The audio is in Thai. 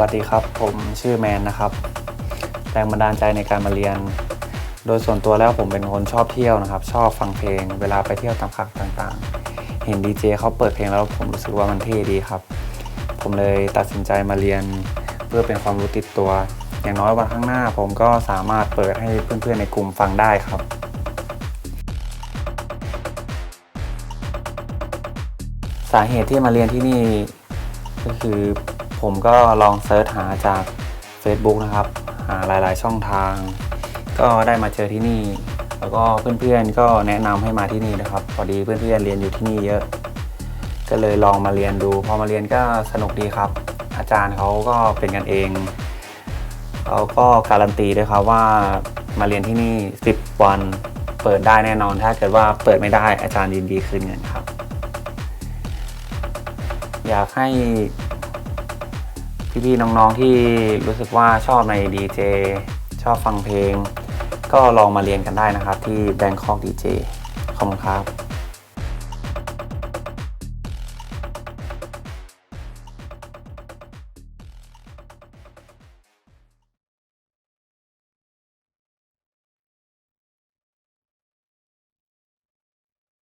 วัสดีครับ ผมชื่อแมนนะครับ แรงบันดาลใจในการมาเรียน โดยส่วนตัวแล้วผมเป็นคนชอบเที่ยวนะครับ ชอบฟังเพลง เวลาไปเที่ยวตามผับต่างๆ เห็นดีเจเขาเปิดเพลงแล้วผมรู้สึกว่ามันเท่ดีครับ ผมเลยตัดสินใจมาเรียนเพื่อเป็นความรู้ติดตัว อย่างน้อยวันข้างหน้า ผมก็สามารถเปิดให้เพื่อนๆในกลุ่มฟังได้ครับสาเหตุที่มาเรียนที่นี่ก็คือ ผมก็ลองเซิร์ชหาจาก Facebook นะครับ หาหลายๆช่องทาง ก็ได้มาเจอที่นี่ แล้วก็เพื่อนๆก็แนะนำให้มาที่นี่นะครับ พอดีเพื่อนๆเรียนอยู่ที่นี่เยอะ ก็เลยลองมาเรียนดู พอมาเรียนก็สนุกดีครับ อาจารย์เขาก็เป็นกันเองเขาก็การันตีด้วยครับว่ามาเรียนที่นี่ 10 วันเปิดได้แน่นอน ถ้าเกิดว่าเปิดไม่ได้อาจารย์ยินดีคืนเงินครับ อยากให้ พี่ๆน้องๆที่รู้สึกว่าชอบในดีเจชอบฟังเพลง ก็ลองมาเรียนกันได้นะครับที่ Bangkok DJ ขอบคุณครับ